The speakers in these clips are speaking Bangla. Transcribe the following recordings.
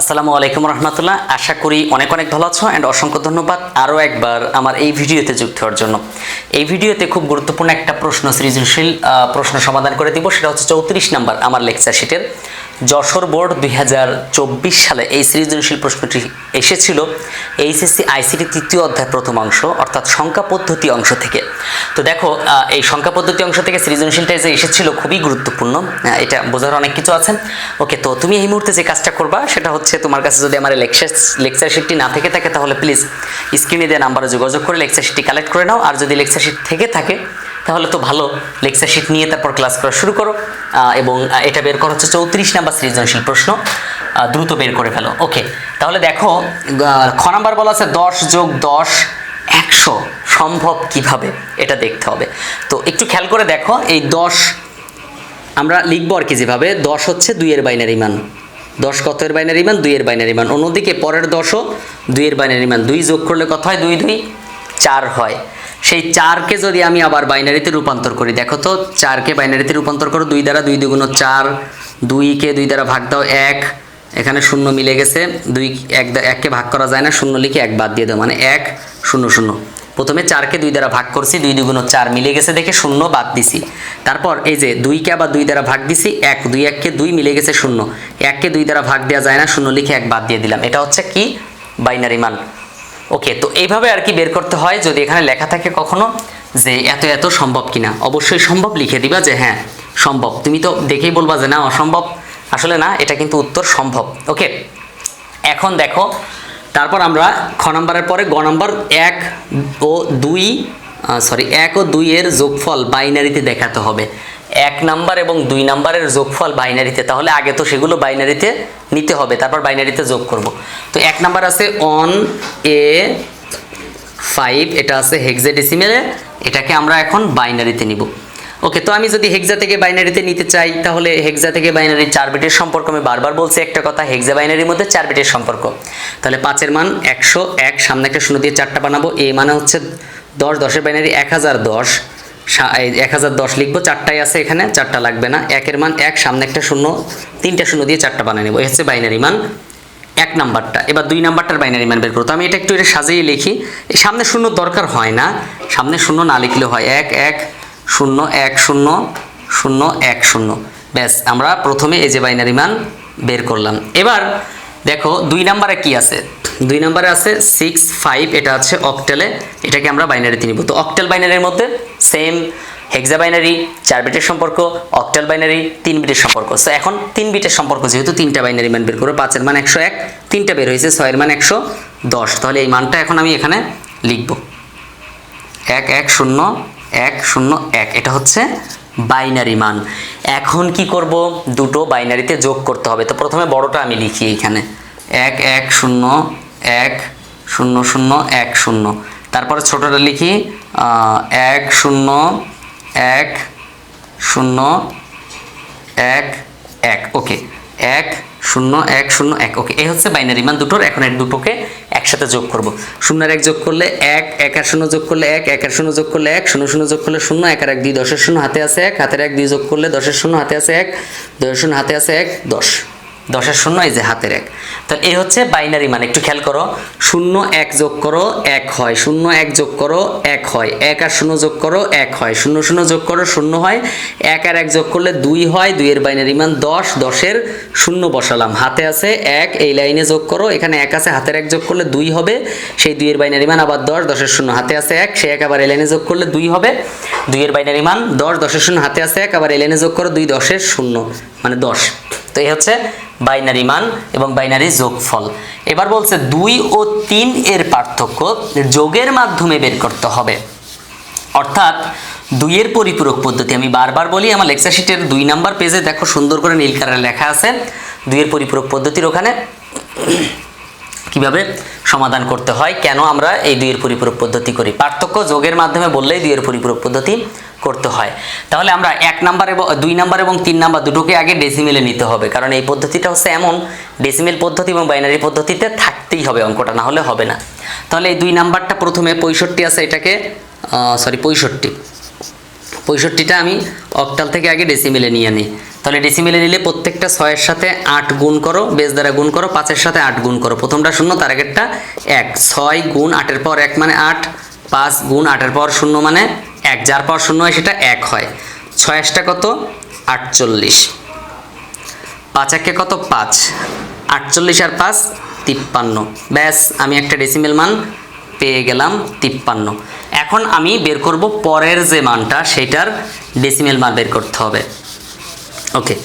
আসসালামু আলাইকুম রহমতুল্লাহ। আশা করি অনেক অনেক ভালো আছো অ্যান্ড অসংখ্য ধন্যবাদ আরও একবার আমার এই ভিডিওতে যুক্ত হওয়ার জন্য। এই ভিডিওতে খুব গুরুত্বপূর্ণ একটা প্রশ্ন সৃজনশীল প্রশ্ন সমাধান করে দিব, সেটা হচ্ছে চৌত্রিশ নাম্বার আমার লেকচার শিটের যশোর বোর্ড দুই হাজার চব্বিশ সালে এই সৃজনশীল প্রশ্নটি এসেছিল এইচএসসি আইসিটি তৃতীয় অধ্যায় প্রথম অংশ, অর্থাৎ সংখ্যা পদ্ধতি অংশ থেকে। তো দেখো এই সংখ্যা পদ্ধতি অংশ থেকে সৃজনশীলটা যে এসেছিল খুবই গুরুত্বপূর্ণ। এটা বোঝার অনেক কিছু আছে। ওকে, তো তুমি এই মুহূর্তে যে কাজটা করবা, সেটা হচ্ছে তোমার কাছে যদি আমার লেকচার লেকচার শিটটি না থেকে থাকে, তাহলে প্লিজ স্ক্রিনে দেওয়া নাম্বারে যোগাযোগ করে লেকচার শিটটি কালেক্ট করে নাও। আর যদি লেকচার শিট থেকে থাকে তাহলে তো ভালো, লেকচার শিট নিয়ে তারপর ক্লাস করা শুরু করো। এবং এটা বের করা হচ্ছে চৌত্রিশ নাম্বার সৃজনশীল প্রশ্ন। দ্রুত বের করে ফেলো। ওকে, তাহলে দেখো খ নাম্বার বলা আছে দশ যোগ দশ, একশো। সম্ভব কীভাবে? এটা দেখতে হবে। তো একটু খেয়াল করে দেখো, এই দশ, আমরা লিখব আর কি যেভাবে, দশ হচ্ছে দুইয়ের বাইনারি মান। দশ কত এর বাইনারি মান? দুইয়ের বাইনারি মান। অন্যদিকে পরের দশও দুইয়ের বাইনারি মান। দুই যোগ করলে কত হয়? দুই দুই, চার হয়। সেই চারকে যদি আমি আবার বাইনারিতে রূপান্তর করি, দেখো তো, চারকে বাইনারিতে রূপান্তর করো, দুই দ্বারা দুই দুগুণ চার, দুইকে দুই দ্বারা ভাগ দাও এক, এখানে শূন্য মিলে গেছে, দুই এক এককে ভাগ করা যায় না, শূন্য লিখে এক বাদ দিয়ে দাও মানে এক, শূন্য শূন্য। প্রথমে চারকে দুই দ্বারা ভাগ করছি, দুই দুগুণ চার মিলে গেছে দেখে শূন্য বাদ দিছি। তারপর এই যে দুইকে আবার দুই দ্বারা ভাগ দিছি, এক, দুই এককে দুই মিলে গেছে শূন্য। এককে দুই দ্বারা ভাগ দেওয়া যায় না, শূন্য লিখে এক বাদ দিয়ে দিলাম। এটা হচ্ছে কি? বাইনারি মান। ওকে তো এইভাবে আর কি বের করতে হয় যদি এখানে লেখা থাকে কখনো যে এত এত সম্ভব কিনা? অবশ্যই সম্ভব লিখে দিবা যে হ্যাঁ সম্ভব। তুমি তো দেখেই বলবা যে না, অসম্ভব। আসলে না, এটা কিন্তু উত্তর সম্ভব। ওকে এখন দেখো, তারপর আমরা খ নাম্বারের পরে গ নাম্বার এক ও দুই সরি এক ও দুইয়ের যোগফল বাইনারিতে দেখাতে হবে। এক নাম্বার এবং দুই নাম্বারের যোগফল বাইনারিতে, তাহলে আগে তো সেগুলো বাইনারিতে নিতে হবে, তারপর বাইনারিতে যোগ করব। তো এক নাম্বার আছে অন এ ফাইভ এটা আছে হেক্সাডেসিমেলে এটাকে আমরা এখন বাইনারিতে নিব। ওকে, তো আমি যদি হেক্সা থেকে বাইনারিতে নিতে চাই, তাহলে হেক্সা থেকে বাইনারি চার বিটের সম্পর্ক, আমি বারবার বলছি একটা কথা হেক্সা বাইনারির মধ্যে চার বিটের সম্পর্ক। তাহলে পাঁচের মান একশো এক, সামনে একটা শূন্য দিয়ে চারটা বানাবো, এ মানে হচ্ছে দশ, দশের বাইনারি এক হাজার দশ। এক হাজার দশ লিখব, চারটাই আছে এখানে, চারটা লাগবে না। একের মান এক, সামনে একটা শূন্য, তিনটা শূন্য দিয়ে চারটা বানিয়ে নেব। হচ্ছে বাইনারি মান। এক নাম্বারটা। এবার দুই নাম্বারটার বাইনারি মান বের করতো আমি এটা একটু এটা সাজিয়ে লিখি। সামনে শূন্য দরকার হয় না। সামনে শূন্য না লিখলেও হয় এক এক, শূন্য এক, শূন্য শূন্য, এক, শূন্য। ব্যাস, আমরা প্রথমে এই যে বাইনারি মান বের করলাম। এবার দেখো, দুই নাম্বারে কি আছে? দুই নম্বরে আছে সিক্স ফাইভ এটা আছে অকটেলে এটাকে আমরা বাইনারিতে নিব। তো অকটেল বাইনারির মধ্যে সেম হেক্সা বাইনারি চার বিটের সম্পর্ক অক্টাল বাইনারি তিন বিটের সম্পর্ক। সো এখন তিন বিটের সম্পর্ক, যেহেতু তিনটা বাইনারি মান বের করব, পাঁচের মান একশো এক, তিনটা বের হয়েছে, ছয়ের মান একশো দশ। তাহলে এই মানটা এখন আমি এখানে লিখব। এক এক, শূন্য এক শূন্য, এক, এটা হচ্ছে বাইনারি মান। এখন কি করব? দুটো বাইনারিতে যোগ করতে হবে। তো প্রথমে বড়টা আমি লিখি এখানে এক এক, শূন্য এক শূন্য শূন্য এক শূন্য। তারপরে ছোটটা লিখি এক শূন্য এক শূন্য এক এক। ওকে, এক শূন্য এক শূন্য এক। ওকে, এই হচ্ছে বাইনারি মান দুটোর, এখন এই দুটোকে একসাথে যোগ করব। শূন্যের এক যোগ করলে এক এক আর শূন্য যোগ করলে এক এক আর শূন্য যোগ করলে এক, শূন্য শূন্য যোগ করলে শূন্য, এক আর এক দুই দশের শূন্য, হাতে আছে এক, হাতের এক দুই যোগ করলে দশের শূন্য, হাতে আছে এক, দশের শূন্য, হাতে আছে এক, দশ। দশের শূন্য এই যে হাতের এক। তাহলে এই হচ্ছে বাইনারি মান, একটু খেয়াল করো। শূন্য এক যোগ করো, এক হয়। শূন্য এক যোগ করো, এক হয়। এক আর শূন্য যোগ করো, এক হয়। শূন্য শূন্য যোগ করো, শূন্য হয়। এক আর এক যোগ করলে দুই হয়, দুইয়ের বাইনারি মান দশ, দশের শূন্য বসালাম। হাতে আছে এক, এই লাইনে যোগ করো। এখানে এক আছে, হাতের এক যোগ করলে দুই হবে। সেই দুইয়ের বাইনারি মান আবার দশ, দশের শূন্য, হাতে আছে এক। সে এক আবার এই লাইনে যোগ করলে দুই হবে। দুইয়ের বাইনারি মান দশ, দশের শূন্য, হাতে আছে এক, আবার এই লাইনে যোগ করো, দুই, দশের শূন্য মানে দশ। তো এই হচ্ছে বাইনারি মান এবং বাইনারি যোগফল। এবার বলছে দুই ও তিন এর পার্থক্য যোগের মাধ্যমে বের করতে হবে। অর্থাৎ দুইয়ের পরিপূরক পদ্ধতি, আমি বারবার বলি, আমার লেকচার শিটের দুই নাম্বার পেজে দেখো সুন্দর করে নীল কালারে লেখা আছে। দুইয়ের পরিপূরক পদ্ধতির ওখানে কীভাবে সমাধান করতে হয়, কেন আমরা এই দুইয়ের পরিপূরক পদ্ধতি করি? পার্থক্য যোগের মাধ্যমে বললেই দুইয়ের পরিপূরক পদ্ধতি করতে হয়। তাহলে আমরা এক নাম্বার এবং, দুই নাম্বার এবং তিন নাম্বার দুটোকে আগে ডেসিমেলে নিতে হবে, কারণ এই পদ্ধতিটা হচ্ছে এমন ডেসিমেল পদ্ধতি এবং বাইনারি পদ্ধতিতে থাকতেই হবে অঙ্কটা, না হলে হবে না। তাহলে এই দুই নাম্বারটা প্রথমে পঁয়ষট্টি আছে এটাকে সরি পঁয়ষট্টি। পঁয়ষট্টিটা আমি অক্টাল থেকে আগে ডেসিমেলে নিয়ে নিই। তাহলে ডেসিমেলে নিলে প্রত্যেকটা ছয়ের সাথে আট গুণ করো বেস দ্বারা গুণ করো, পাঁচের সাথে আট গুণ করো। প্রথমটা শূন্য তার আগেরটা এক। ছয় গুণ আটের পর এক মানে আট, পাঁচ গুণ আটের পর শূন্য মানে এক। যার পর শূন্য হয় সেটা এক হয়। ছয়াশটা কত? আটচল্লিশ। পাঁচ একে কত? পাঁচ। আটচল্লিশ আর পাঁচ, তিপ্পান্ন। ব্যাস, আমি একটা ডেসিমেল মান পেয়ে গেলাম, তিপ্পান্ন। এখন আমি বের করব পরের যে মানটা সেটার ডেসিমেল মান বের করতে হবে। ওকে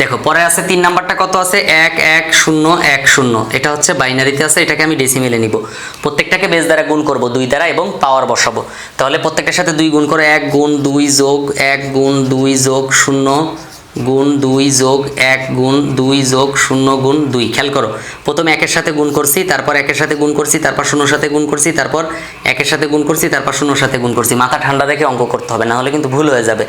দেখো, পরে আছে তিন নাম্বারটা কত আছে? এক এক, শূন্য এক, শূন্য। এটা হচ্ছে বাইনারিতে আছে, এটাকে আমি ডেসিমেলে নিব। প্রত্যেকটাকে বেস দ্বারা গুণ করব, দুই দ্বারা এবং পাওয়ার বসাবো। তাহলে প্রত্যেকটার সাথে দুই গুণ করে এক গুণ দুই যোগ, এক গুণ দুই যোগ, শূন্য গুণ দুই যোগ, এক গুণ দুই যোগ, শূন্য গুণ দুই। খেয়াল করো, প্রথমে একের সাথে গুণ করছি, তারপর একের সাথে গুণ করছি, তারপর শূন্যর সাথে গুণ করছি, তারপর একের সাথে গুণ করছি, তারপর শূন্যর সাথে গুণ করছি। মাথা ঠান্ডা রেখে অঙ্ক করতে হবে না হলে কিন্তু ভুল হয়ে যাবে।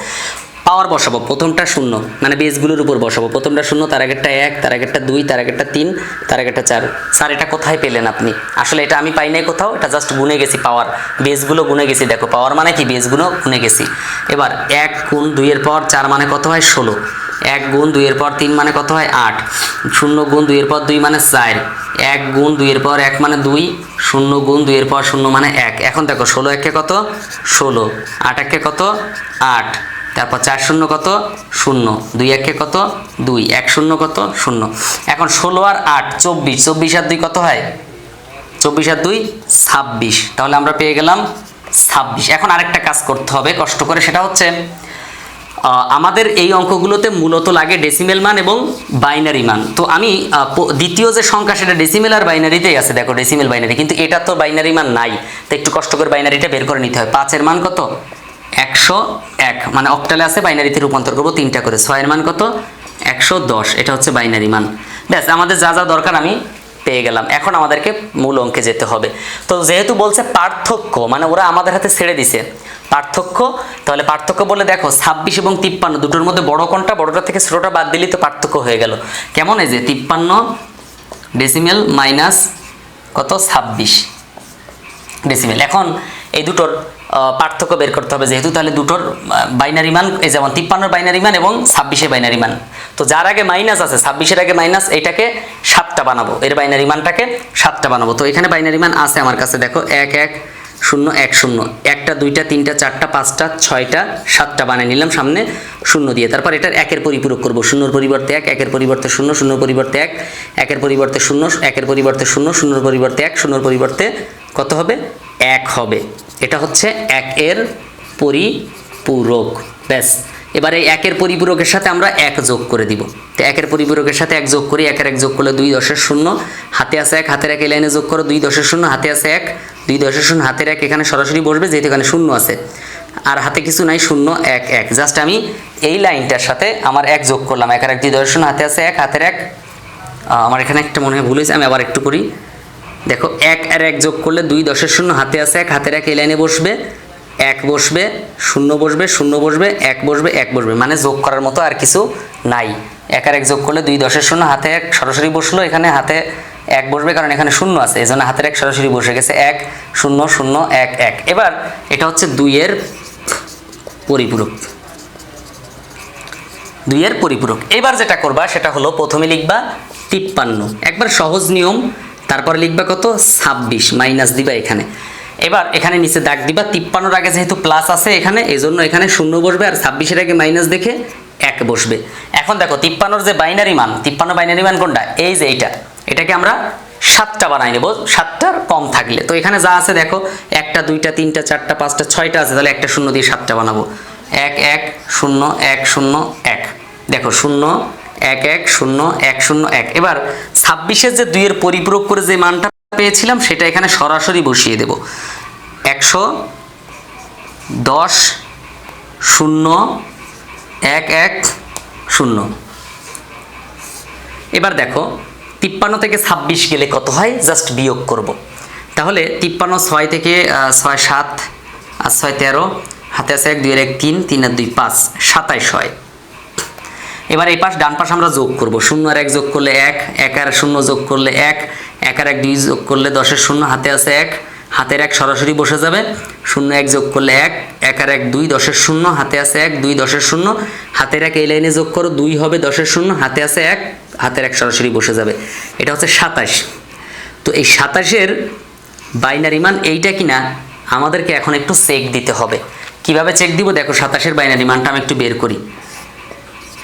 পাওয়ার বসাবো, প্রথমটা শূন্য মানে বেসগুলোর উপর বসাবো। প্রথমটা শূন্য, তার আগেরটা এক, তার আগেরটা দুই, তার আগেরটা তিন, তার আগেরটা চার। স্যার, এটা কোথায় পেলেন আপনি? আসলে এটা আমি পাই নাই কোথাও, এটা জাস্ট গুনে গেছি পাওয়ার। বেসগুলো গুনে গেছি, দেখো, পাওয়ার মানে কি? বেসগুলো গুনে গেছি। এবার এক গুণ দুইয়ের পর চার মানে কত হয়? ষোলো। এক গুণ দুইয়ের পর তিন মানে কত হয়? আট। শূন্য গুণ দুইয়ের পর দুই মানে চার। এক গুণ দুইয়ের পর এক মানে দুই, শূন্য গুণ দুইয়ের পর শূন্য মানে এক। এখন দেখো, ষোলো একে কত? ষোলো। আট একে কত? আট। তারপর চার শূন্য কত? শূন্য। দুই একে কত? দুই। এক শূন্য কত? শূন্য। এখন ষোলো আর আট, চব্বিশ। চব্বিশ আর দুই কত হয়? চব্বিশ আর দুই, ছাব্বিশ। তাহলে আমরা পেয়ে গেলাম ছাব্বিশ। এখন আরেকটা কাজ করতে হবে, কষ্ট করে। সেটা হচ্ছে আমাদের এই অঙ্কগুলোতে মূলত লাগে ডেসিমেল মান এবং বাইনারি মান। তো আমি দ্বিতীয় যে সংখ্যা, সেটা ডেসিমেল আর বাইনারিতেই আছে। দেখো ডেসিমেল বাইনারি কিন্তু এটা তো বাইনারি মান নাই। তো একটু কষ্ট করে বাইনারিটা বের করে নিতে হয়। পাঁচের মান কত? একশো এক মানে অক্টালে আছে বাইনারিতে রূপান্তর করব, তিনটা করে। ছয়ের মান কত? একশো দশ, এটা হচ্ছে বাইনারি মান। ব্যাস, আমাদের যা যা দরকার আমি পেয়ে গেলাম। এখন আমাদেরকে মূল অঙ্কে যেতে হবে। তো যেহেতু বলছে পার্থক্য মানে ওরা আমাদের হাতে ছেড়ে দিছে। পার্থক্য, তাহলে পার্থক্য বলে দেখো, ছাব্বিশ এবং তিপ্পান্ন, দুটোর মধ্যে বড় কোনটা, বড়টা থেকে ছোটোটা বাদ দিলেই তো পার্থক্য হয়ে গেল। কেমন এই যে তিপ্পান্ন ডেসিমেল মাইনাস কত? ছাব্বিশ ডেসিমেল এখন এই দুটোর পার্থক্য বের করতে হবে। যেহেতু তাহলে দুটোর বাইনারি মান, এই যেমন তিপ্পান্নর বাইনারি মান এবং ছাব্বিশের বাইনারি মান। তো যার আগে মাইনাস আছে, ছাব্বিশের আগে মাইনাস এটাকে সাতটা বানাবো। এর বাইনারি মানটাকে সাতটা বানাবো। তো এখানে বাইনারি মান আছে আমার কাছে, দেখো, এক এক, শূন্য এক, শূন্য। একটা, দুইটা, তিনটা, চারটা, পাঁচটা, ছয়টা, সাতটা বানিয়ে নিলাম সামনে শূন্য দিয়ে। তারপর এটার একের পরিপূরক করব। শূন্যর পরিবর্তে এক, একের পরিবর্তে শূন্য, শূন্যর পরিবর্তে এক, একের পরিবর্তে শূন্য, একের পরিবর্তে শূন্য, শূন্যর পরিবর্তে এক, শূন্যর পরিবর্তে কত হবে? এক হবে। এটা হচ্ছে এক এর পরিপূরক। ব্যাস। এবার একের পরিপূরকের সাথে আমরা এক যোগ করে দিব। তো একের পরিপূরকের সাথে এক যোগ করি একের এক যোগ করলে দুই দশের শূন্য। হাতে আছে এক, হাতের এক এই লাইনে যোগ করো, দুই দশের শূন্য, হাতে আছে এক, দুই দশের শূন্য, হাতের এক এখানে সরাসরি বসবে, যেহেতু এখানে শূন্য আছে। আর হাতে কিছু নাই, শূন্য, এক এক। জাস্ট আমি এই লাইনটার সাথে আমার এক যোগ করলাম। একের এক, দুই দশের শূন্য, হাতে আছে এক, হাতের এক। আমার এখানে একটা মনে হয় ভুল হয়েছে, আমি আবার একটু করি। দেখো, এক আর এক যোগ করলে দুই দশের শূন্য, হাতে আছে এক হাতের এক এই লাইনে বসবে। এক বসবে, শূন্য বসবে শূন্য বসবে, এক বসবে এক বসবে মানে যোগ করার মতো আর কিছু নাই। এক আর এক যোগ করলে দুই দশের শূন্য, হাতে এক সরাসরি বসল, এখানে হাতে এক বসবে কারণ এখানে শূন্য আছে এই জন্য হাতের এক সরাসরি বসে গেছে, এক, শূন্য শূন্য, এক এক। এবার এটা হচ্ছে দুইয়ের পরিপূরক। দুইয়ের পরিপূরক। এবার যেটা করবা, সেটা হলো প্রথমে লিখবা তিপ্পান্ন। একবার সহজ নিয়ম তারপর লিখবা কত? ছাব্বিশ মাইনাস দিবা এখানে। এবার এখানে নিচে দাগ দিবা, তিপ্পান্নর আগে যেহেতু প্লাস আছে এখানে এই জন্য এখানে শূন্য বসবে আর ছাব্বিশের আগে মাইনাস দেখে এক বসবে। এখন দেখো, তিপ্পান্নর যে বাইনারি মান, তিপ্পান্ন বাইনারি মান কোনটা? এই যে এইটা। এটাকে আমরা সাতটা বানাই নেব সাতটার কম থাকলে। তো এখানে যা আছে দেখো, একটা, দুইটা, তিনটা, চারটা, পাঁচটা, ছয়টা আছে, তাহলে একটা শূন্য দিয়ে সাতটা বানাবো। এক এক, শূন্য এক শূন্য, এক। দেখো, শূন্য এক এক শূন্য এক শূন্য এক। এবার ছাব্বিশের যে দুইয়ের পরিপূরক করে যে মানটা পেয়েছিলাম, সেটা এখানে সরাসরি বসিয়ে দেব। একশো দশ শূন্য এক এক শূন্য। এবার দেখো, তিপ্পান্ন থেকে ছাব্বিশ গেলে কত হয়? জাস্ট বিয়োগ করব। তাহলে তিপ্পান্ন ছয় থেকে ছয় সাত, আর ছয় তেরো, হাতে আছে এক দুই এক, তিন তিন আর দুই, পাঁচ, সাতাইশ হয়। এবার এই পাশ, ডান পাশ আমরা যোগ করব। শূন্য আর এক যোগ করলে এক এক আর শূন্য যোগ করলে এক এক আর এক দুই যোগ করলে দশের শূন্য, হাতে আছে এক, হাতের এক সরাসরি বসে যাবে। শূন্য এক যোগ করলে এক এক আর এক দুই দশের শূন্য, হাতে আছে এক, দুই দশের শূন্য, হাতের এক এই লাইনে যোগ করো, দুই হবে দশের শূন্য, হাতে আছে এক, হাতের এক সরাসরি বসে যাবে। এটা হচ্ছে সাতাশ। তো এই সাতাশের বাইনারি মান এইটা কিনা, আমাদেরকে এখন একটু চেক দিতে হবে। কীভাবে চেক দিব? দেখো, সাতাশের বাইনারি মানটা আমি একটু বের করি।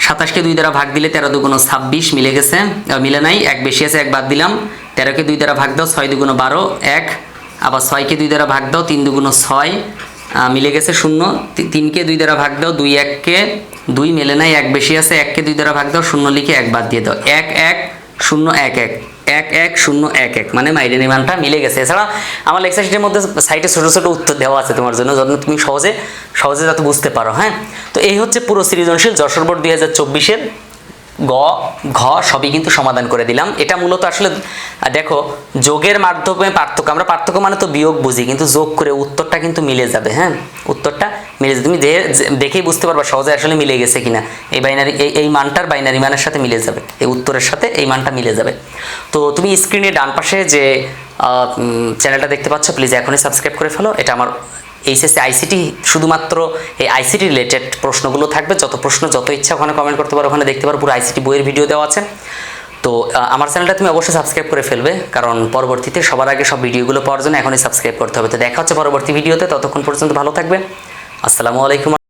সাতাশকে দুই দ্বারা ভাগ দিলে তেরো দুগুণ ছাব্বিশ মিলে গেছে মিলে নাই, এক বেশি আছে, এক বাদ দিলাম। তেরোকে দুই দ্বারা ভাগ দাও, ছয় দুগুণ বারো, এক। আবার ছয়কে দুই দ্বারা ভাগ দাও, তিন দুগুণ ছয় মিলে গেছে শূন্য। তিনকে দুই দ্বারা ভাগ দাও, দুই এককে, দুই মেলে নাই, এক বেশি আছে, এককে দুই দ্বারা ভাগ দাও, শূন্য লিখে এক বাদ দিয়ে দাও। এক এক, শূন্য, এক এক। এক এক শূন্য এক এক। মানে মাইডেন মানটা মিলে গেছে। এছাড়া আমার লেকচার শিটের মধ্যে সাইটে ছোটো ছোটো উত্তর দেওয়া আছে তোমার জন্য যখন তুমি সহজে সহজে যাতে বুঝতে পারো হ্যাঁ? তো এই হচ্ছে পুরো সৃজনশীল যশোর বোর্ড দুই হাজার চব্বিশের গ, ঘ সবই কিন্তু সমাধান করে দিলাম। এটা মূলত আসলে দেখো, যোগের মাধ্যমে পার্থক্য, আমরা পার্থক্য মানে তো বিয়োগ বুঝি, কিন্তু যোগ করে উত্তরটা কিন্তু মিলে যাবে হ্যাঁ? উত্তরটা মিলে যাবে। তুমি দেখেই বুঝতে পারবা সহজে আসলে মিলে গেছে কিনা। এই বাইনারি এই এই মানটার বাইনারি মানের সাথে মিলে যাবে। এই উত্তরের সাথে এই মানটা মিলে যাবে। তো তুমি স্ক্রিনে ডান পাশে যে চ্যানেলটা দেখতে পাচ্ছ প্লিজ এখনই সাবস্ক্রাইব করে ফেলো। এটা আমার এইচএসসি আইসিটি শুধুমাত্র এই আইসিটি রিলেটেড প্রশ্নগুলো থাকবে। যত প্রশ্ন, যত ইচ্ছা ওখানে কমেন্ট করতে পারো, ওখানে দেখতে পারো, পুরো আইসিটি বইয়ের ভিডিও দেওয়া আছে। তো আমার চ্যানেলটা তুমি অবশ্যই সাবস্ক্রাইব করে ফেলবে, কারণ পরবর্তীতে সবার আগে সব ভিডিওগুলো পাওয়ার জন্য এখনই সাবস্ক্রাইব করতে হবে। তো দেখা হচ্ছে পরবর্তী ভিডিওতে ততক্ষণ পর্যন্ত ভালো থাকবে আসসালামু আলাইকুম।